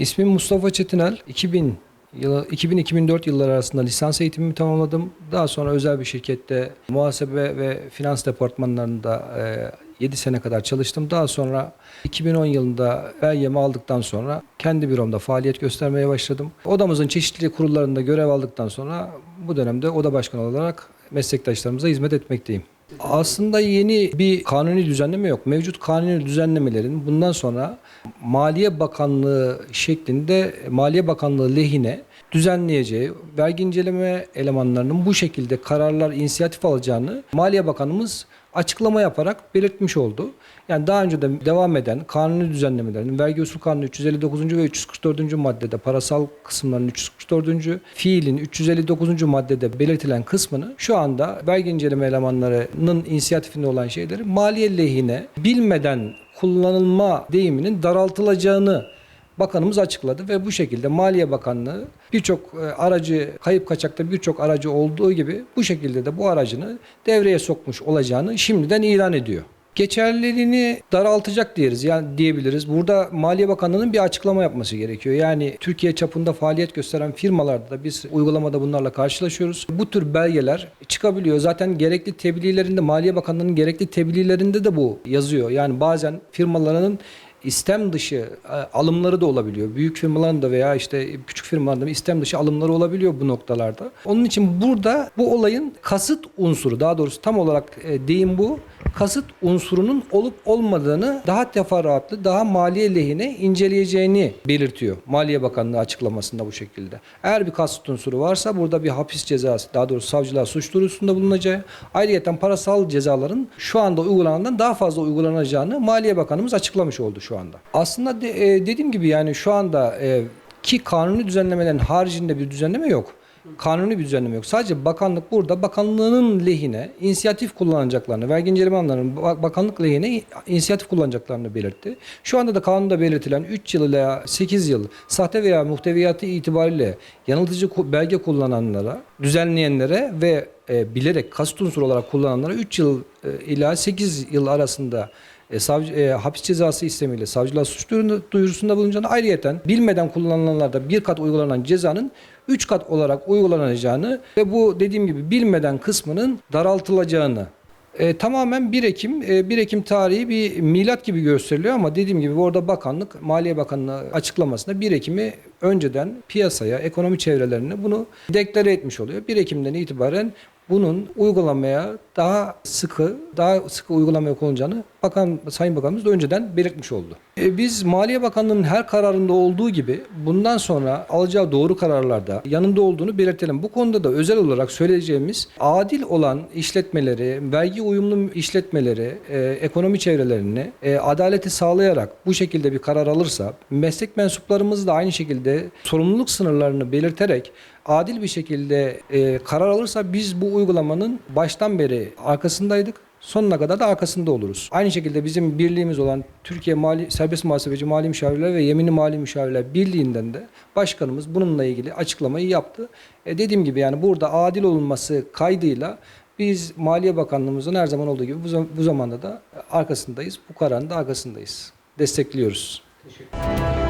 İsmim Mustafa Çetinel. 2000 yılı 2000-2004 yılları arasında lisans eğitimimi tamamladım. Daha sonra özel bir şirkette muhasebe ve finans departmanlarında 7 sene kadar çalıştım. Daha sonra 2010 yılında belgemi aldıktan sonra kendi büromda faaliyet göstermeye başladım. Odamızın çeşitli kurullarında görev aldıktan sonra bu dönemde oda başkanı olarak meslektaşlarımıza hizmet etmekteyim. Aslında yeni bir kanuni düzenleme yok. Mevcut kanuni düzenlemelerin bundan sonra Maliye Bakanlığı şeklinde Maliye Bakanlığı lehine düzenleyeceği, vergi inceleme elemanlarının bu şekilde kararlar, inisiyatif alacağını Maliye Bakanımız açıklama yaparak belirtmiş oldu. Yani daha önce de devam eden kanuni düzenlemelerin vergi usul kanunu 359. ve 344. maddede parasal kısımların 344. fiilin 359. maddede belirtilen kısmını şu anda vergi inceleme elemanlarının inisiyatifinde olan şeyleri maliye lehine bilmeden kullanılma deyiminin daraltılacağını Bakanımız açıkladı ve bu şekilde Maliye Bakanlığı birçok e, aracı kayıp kaçakta birçok aracı olduğu gibi bu şekilde de bu aracını devreye sokmuş olacağını şimdiden ilan ediyor. Geçerliliğini daraltacak diyeriz yani diyebiliriz. Burada Maliye Bakanlığı'nın bir açıklama yapması gerekiyor. Yani Türkiye çapında faaliyet gösteren firmalarda da biz uygulamada bunlarla karşılaşıyoruz. Bu tür belgeler çıkabiliyor. Zaten gerekli tebliğlerinde Maliye Bakanlığı'nın gerekli tebliğlerinde de bu yazıyor. Yani bazen firmalarının istem dışı e, alımları da olabiliyor. Büyük firmaların da veya işte küçük firmaların da istem dışı alımları olabiliyor bu noktalarda. Onun için burada bu olayın kasıt unsuru daha doğrusu tam olarak e, deyim bu. Kasıt unsurunun olup olmadığını daha teferruatlı, daha maliye lehine inceleyeceğini belirtiyor. Maliye Bakanlığı açıklamasında bu şekilde. Eğer bir kasıt unsuru varsa burada bir hapis cezası, daha doğrusu savcılığa suç duyurusunda bulunacağı, ayrıca parasal cezaların şu anda uygulanandan daha fazla uygulanacağını Maliye Bakanımız açıklamış oldu şu anda. Aslında de- e, dediğim gibi yani şu anda e, ki kanuni düzenlemelerin haricinde bir düzenleme yok. Kanuni bir düzenleme yok. Sadece bakanlık burada bakanlığının lehine inisiyatif kullanacaklarını, vergi inceleme alanlarının ba- bakanlık lehine inisiyatif kullanacaklarını belirtti. Şu anda da kanunda belirtilen 3 yıl ile 8 yıl sahte veya muhteviyatı itibariyle yanıltıcı belge kullananlara, düzenleyenlere ve e, bilerek kasıt unsuru olarak kullananlara 3 yıl e, ila 8 yıl arasında e, savcı, e, hapis cezası istemiyle savcılığa suç duyuru- duyurusunda bulunacağını ayrıyeten bilmeden kullanılanlarda bir kat uygulanan cezanın üç kat olarak uygulanacağını ve bu dediğim gibi bilmeden kısmının daraltılacağını e, tamamen 1 Ekim e, 1 Ekim tarihi bir milat gibi gösteriliyor ama dediğim gibi orada bakanlık Maliye Bakanlığı açıklamasında 1 Ekim'i önceden piyasaya, ekonomi çevrelerine bunu deklare etmiş oluyor. 1 Ekim'den itibaren bunun uygulamaya daha sıkı, daha sıkı uygulamaya konulacağını Bakan Sayın Bakanımız da önceden belirtmiş oldu. E, biz Maliye Bakanlığı'nın her kararında olduğu gibi bundan sonra alacağı doğru kararlarda yanında olduğunu belirtelim. Bu konuda da özel olarak söyleyeceğimiz adil olan işletmeleri, vergi uyumlu işletmeleri, e, ekonomi çevrelerini e, adaleti sağlayarak bu şekilde bir karar alırsa meslek mensuplarımız da aynı şekilde sorumluluk sınırlarını belirterek adil bir şekilde e, karar alırsa biz bu uygulamanın baştan beri arkasındaydık. Sonuna kadar da arkasında oluruz. Aynı şekilde bizim birliğimiz olan Türkiye Mali Serbest Muhasebeci Mali Müşavirler ve Yeminli Mali Müşavirler Birliği'nden de başkanımız bununla ilgili açıklamayı yaptı. E dediğim gibi yani burada adil olunması kaydıyla biz Maliye Bakanlığımızın her zaman olduğu gibi bu, bu zamanda da arkasındayız. Bu kararın da arkasındayız. Destekliyoruz. Teşekkür